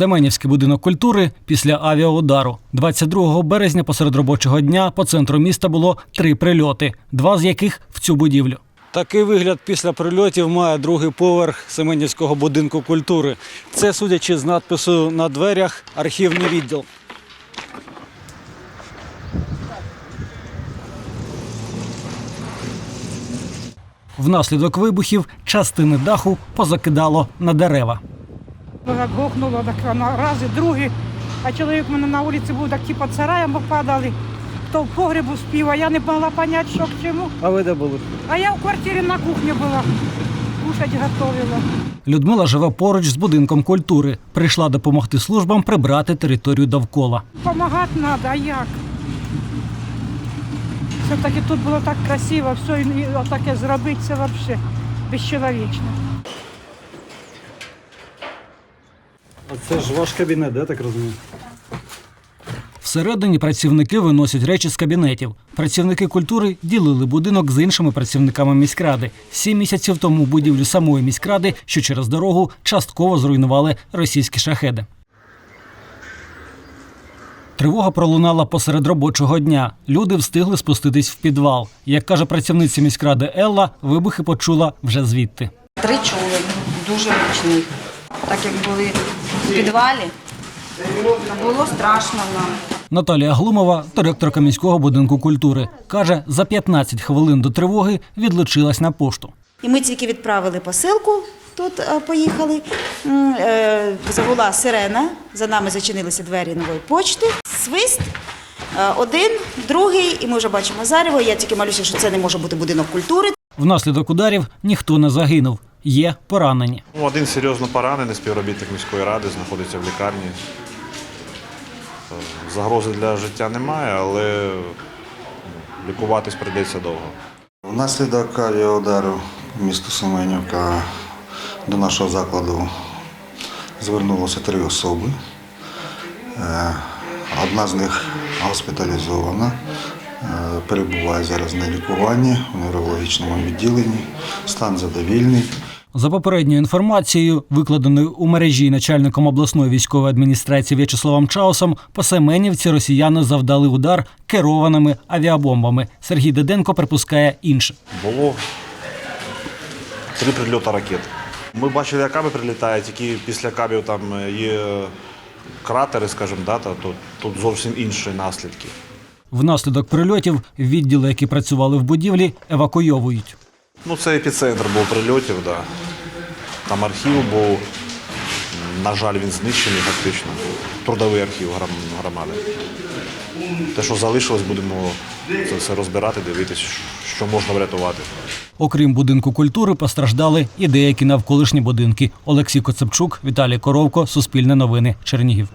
Семенівський будинок культури після авіаудару. 22 березня посеред робочого дня по центру міста було три прильоти, два з яких в цю будівлю. Такий вигляд після прильотів має другий поверх Семенівського будинку культури. Це, судячи з надпису на дверях, архівний відділ. Внаслідок вибухів частини даху позакидало на дерева. Як гохнуло, так воно раз і другий. А чоловік в мене на вулиці був, так типу цараєм падали. Хто в погребу спів, а я не могла зрозуміти, що к чому. А ви де були? А я в квартирі на кухні була, кушать готувала. Людмила живе поруч з будинком культури. Прийшла допомогти службам прибрати територію довкола. Помагати треба, а як? Все-таки тут було так красиво, все, і таке зробити, це взагалі безчеловічно. А це ж ваш кабінет, де так розумію? Всередині працівники виносять речі з кабінетів. Працівники культури ділили будинок з іншими працівниками міськради. Сім місяців тому будівлю самої міськради, що через дорогу частково зруйнували російські шахеди. Тривога пролунала посеред робочого дня. Люди встигли спуститись в підвал. Як каже працівниця міськради Елла, вибухи почула вже звідти. Три чули, дуже гучні. Так як були в підвалі, було страшно нам. Наталія Глумова, директорка міського будинку культури, каже, за 15 хвилин до тривоги відлучилась на пошту. І ми тільки відправили посилку, тут е, поїхали. Е, Загула сирена, за нами зачинилися двері нової почти. Свист, е, один, другий, і ми вже бачимо зарево. Я тільки малюся, що це не може бути будинок культури. Внаслідок ударів ніхто не загинув. Є поранені. Ну, Один серйозно поранений співробітник міської ради знаходиться в лікарні. Е, Загрози для життя немає, але ну, лікуватись прийдеться довго. Внаслідок авіаудару міста Семенівка до нашого закладу звернулося три особи. Е, Одна з них госпіталізована, е, перебуває зараз на лікуванні в неврологічному відділенні, стан задовільний. За попередньою інформацією, викладеною у мережі начальником обласної військової адміністрації В'ячеславом Чаусом, по Семенівці росіяни завдали удар керованими авіабомбами. Сергій Деденко припускає інше. Було три прильоти ракет. Ми бачили, як каби прилітають, тільки після кабів там є кратери, скажімо, да, та тут, тут зовсім інші наслідки. Внаслідок прильотів відділи, які працювали в будівлі, евакуйовують. Ну, це епіцентр був прильотів, да. Там архів був. На жаль, він знищений фактично. Трудовий архів громади. Те, що залишилось, будемо це все розбирати, дивитися, що можна врятувати. Окрім будинку культури, постраждали і деякі навколишні будинки. Олексій Коцепчук, Віталій Коровко, Суспільне новини, Чернігів.